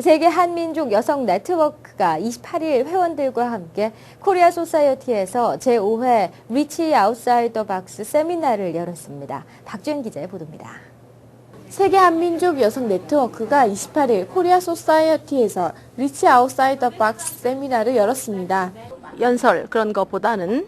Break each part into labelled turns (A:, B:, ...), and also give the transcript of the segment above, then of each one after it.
A: 세계 한민족 여성 네트워크가 28일 회원들과 함께 코리아 소사이어티에서 제5회 리치 아웃사이더 박스 세미나를 열었습니다. 박주현 기자의 보도입니다.
B: 세계 한민족 여성 네트워크가 28일 코리아 소사이어티에서 리치 아웃사이더 박스 세미나를 열었습니다.
C: 연설 그런 것보다는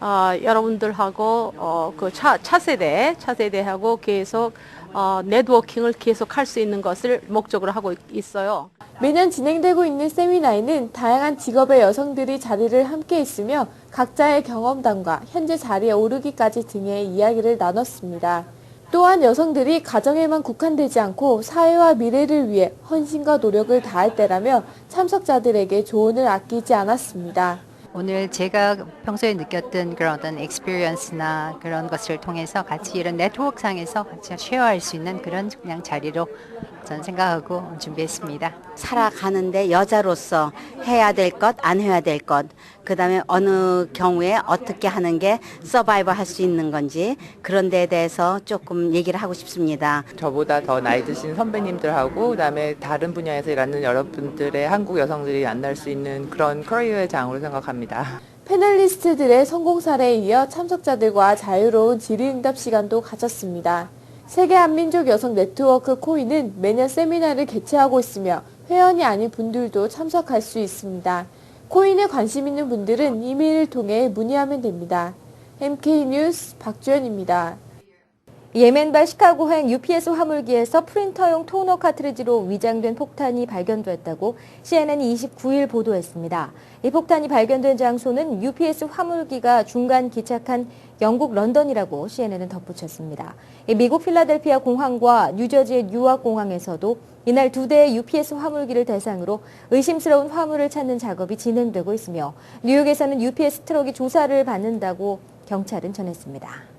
C: 어, 여러분들하고 어, 그 차, 차세대, 차세대하고 계속 어, 네트워킹을 계속 할 수 있는 것을 목적으로 하고 있- 있어요.
B: 매년 진행되고 있는 세미나에는 다양한 직업의 여성들이 자리를 함께 있으며 각자의 경험담과 현재 자리에 오르기까지 등의 이야기를 나눴습니다. 또한 여성들이 가정에만 국한되지 않고 사회와 미래를 위해 헌신과 노력을 다할 때라며 참석자들에게 조언을 아끼지 않았습니다.
D: 오늘 제가 평소에 느꼈던 그런 어떤 experience나 그런 것을 통해서 같이 이런 네트워크상에서 같이 쉐어할 수 있는 그런 그냥 자리로 저는 생각하고 준비했습니다.
E: 살아가는데 여자로서 해야 될 것, 안 해야 될 것, 그 다음에 어느 경우에 어떻게 하는 게 서바이버 할수 있는 건지 그런 데에 대해서 조금 얘기를 하고 싶습니다.
F: 저보다 더 나이 드신 선배님들하고 그다음에 다른 분야에서 일하는 여러분들의 한국 여성들이 만날 수 있는 그런 커리어의 장으로 생각합니다.
B: 패널리스트들의 성공 사례에 이어 참석자들과 자유로운 질의응답 시간도 가졌습니다. 세계 한민족 여성 네트워크 코인은 매년 세미나를 개최하고 있으며 회원이 아닌 분들도 참석할 수 있습니다. 코인에 관심 있는 분들은 이메일을 통해 문의하면 됩니다. MK 뉴스 박주연입니다.
A: 예멘발 시카고행 UPS 화물기에서 프린터용 토너 카트리지로 위장된 폭탄이 발견됐다고 CNN이 29일 보도했습니다. 이 폭탄이 발견된 장소는 UPS 화물기가 중간 기착한 영국 런던이라고 CNN은 덧붙였습니다. 이 미국 필라델피아 공항과 뉴저지의 뉴욕 공항에서도 이날 두 대의 UPS 화물기를 대상으로 의심스러운 화물을 찾는 작업이 진행되고 있으며 뉴욕에서는 UPS 트럭이 조사를 받는다고 경찰은 전했습니다.